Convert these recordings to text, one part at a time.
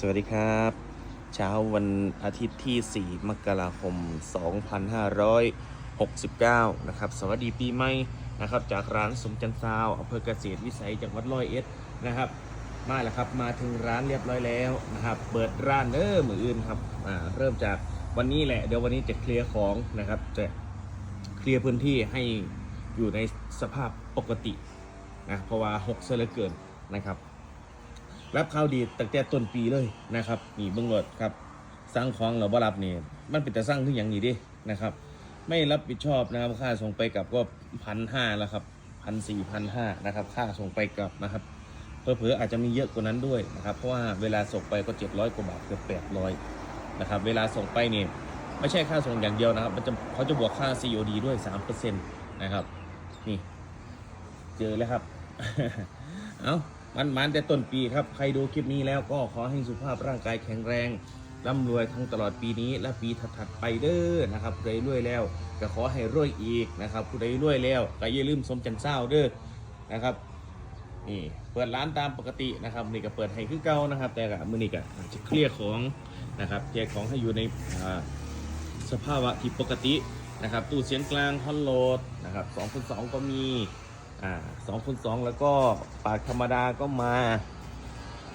สวัสดีครับ เช้าวันอาทิตย์ที่ 4 มกราคม 2569 นะครับ สวัสดีปีใหม่นะครับ จากร้านสมจันทร์ซาวอำเภอเกษตรวิสัยจังหวัดร้อยเอ็ดนะครับ มาแล้วครับ มาถึงร้านเรียบร้อยแล้วนะครับ เปิดร้านเด้อมืออื่นครับอ่าเริ่มจากวันนี้แหละ เดี๋ยววันนี้จะเคลียร์ของนะครับ จะเคลียร์พื้นที่ให้อยู่ในสภาพปกตินะ เพราะว่าหกเสยเหลือเกินนะครับ รับข่าวดีตั้งแต่ต้นปีเลยนะครับนี่เบิ้งรถครับสร้างของเราบ่รับนี่มันเป็นแต่สร้างขึ้นอย่างนี้ดินะครับ ไม่รับผิดชอบนะครับค่าส่งไปกลับก็พันห้าแล้วครับพันสี่พันห้านะครับ ค่าส่งไปกลับนะครับเผลอๆอาจจะมีเยอะกว่านั้นด้วยนะครับ เพราะว่าเวลาส่งไปก็เจ็ดร้อยกว่าบาทเกือบแปดร้อยนะครับเวลาส่งไปนี่ไม่ใช่ค่าส่งอย่างเดียวนะครับ มันจะเขาจะบวกค่า COD ด้วยสามเปอร์เซ็นต์นะครับ นี่ เจอแล้วครับ เอ้า มันมันแต่ต้นปีครับ ใครดูคลิปนี้แล้วก็ขอให้สุขภาพร่างกายแข็งแรงร่ำรวยทั้งตลอดปีนี้และปีถัดๆไปเด้อนะครับผู้ใดรวยแล้วก็ขอให้รวยอีกนะครับผู้ใดรวยแล้วก็อย่าลืมสมจันทร์เศร้าเด้อนะครับนี่เปิดร้านตามปกตินะครับนี่ก็เปิดให้คือเก่านะครับ แต่ก็มือนี้ก็จะเคลียร์ของนะครับแจกของให้อยู่ในสภาวะที่ปกตินะครับตู้เสียงกลางฮอลโหลดนะครับสองคนสองก็มี อ่าสองคูณสองแล้วก็ปากธรรมดาก็มา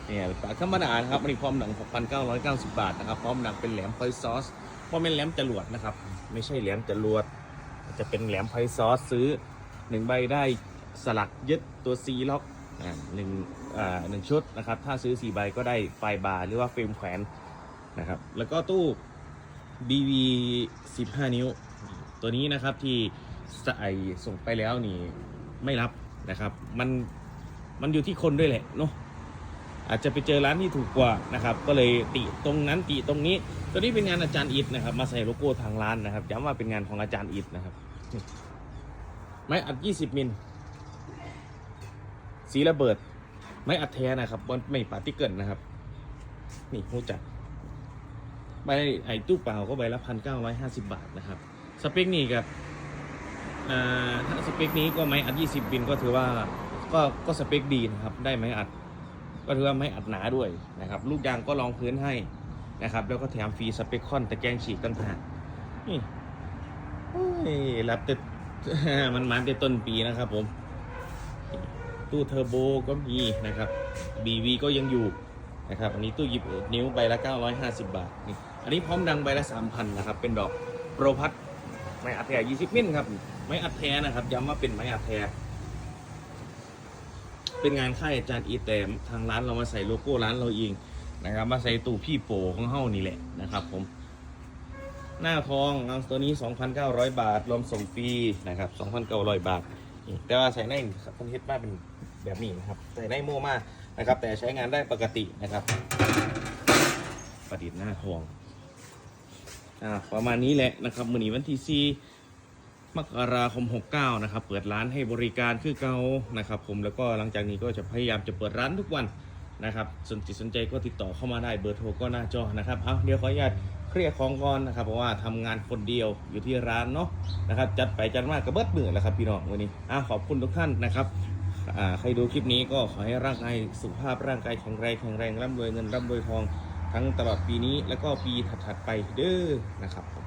เนี่ยปากธรรมดานะครับอันนี้ความหนัง 6,990 บาทนะครับ พร้อมหนังเป็นแหลมไฟซอสเพราะเป็นแหลมจรวดนะครับ ไม่ใช่แหลมจรวด จะเป็นแหลมไฟซอสซื้อหนึ่งใบได้สลักยึดตัวซีล็อกอ่าหนึ่งอ่าหนึ่งชุดนะครับ ถ้าซื้อ4ใบก็ได้ไฟบาร์หรือว่าเฟรมแขวนนะครับ แล้วก็ตู้ BV 15 นิ้ว ตัวนี้นะครับที่ใส่ส่งไปแล้วนี่ ไม่รับนะครับ มันมันอยู่ที่คนด้วยแหละเนาะอาจจะไปเจอร้านที่ถูกกว่านะครับ ก็เลยติตรงนั้นติตรงนี้ ตัวนี้เป็นงานอาจารย์อิดนะครับ มาใส่โลโก้ทางร้านนะครับย้ำว่าเป็นงานของอาจารย์อิดนะครับไม้อัด 20 มิลสีระเบิด ไม้อัดแท้นะครับบนไม่ปาร์ติเกิลนะครับ นี่หูจักใบไอ้ตู้เปล่าก็ใบละพันเก้าร้อยห้าสิบบาทนะครับ สเปคนี่กับ ถ้าสเปคนี้ก็ไม้อัด 20 บินก็ถือว่าก็ก็สเปคดีนะครับ ได้ไม้อัด ก็ถือว่าไม้อัดหนาด้วยนะครับ ลูกยางก็รองพื้นให้นะครับ แล้วก็แถมฟรีสเปคคอนตะแกรงฉีกต่างหากนี่รับแต่มันมาแต่ต้นปีนะครับผม ตู้เทอร์โบก็มีนะครับ BV ก็ยังอยู่นะครับ อันนี้ตู้หยิบนิ้วใบละ 950 บาทนี่อันนี้พร้อมดังใบละ 3,000 นะครับ เป็นดอกโปรพัท ไม้อัดแท้20มิลครับ ไม้อัดแท้นะครับ ย้ำว่าเป็นไม้อัดแท้เป็นงานค่ายอาจารย์อีแต่ทางร้านเรามาใส่โลโก้ร้านเราเองนะครับ มาใส่ตู้พี่โปของเฮ้านี่แหละนะครับผม หน้าทองตัวนี้ 2,900 บาท รวมส่งฟรีนะครับ 2,900 บาทนี่แต่ว่าใส่ในครับพันเฮ็ดมาเป็นแบบนี้นะครับ ใส่ในโม่มานะครับ แต่ใช้งานได้ปกตินะครับ ประดิษฐ์หน้าทอง อ่าประมาณนี้แหละนะครับมือนี้วันที่4มกราคม 69 นะครับ เปิดร้านให้บริการคือเก่านะครับ ผมแล้วก็หลังจากนี้ก็จะพยายามจะเปิดร้านทุกวันนะครับ สนจิตสนใจก็ติดต่อเข้ามาได้เบอร์โทรก็หน้าจอนะครับเอาเดี๋ยวขออนุญาตเคลียร์ของก่อนนะครับ เพราะว่าทำงานคนเดียวอยู่ที่ร้านเนาะนะครับ จัดไปจัดมากกระเบิดมือแล้วครับพี่น้องวันนี้อ่าขอบคุณทุกท่านนะครับใครดูคลิปนี้ก็ขอให้ร่างกายสุขภาพร่างกายแข็งแรงแข็งแรงร่ำรวยเงินร่ำรวยทอง ทั้งตลอดปีนี้แล้วก็ปีถัดๆไปเด้อนะครับ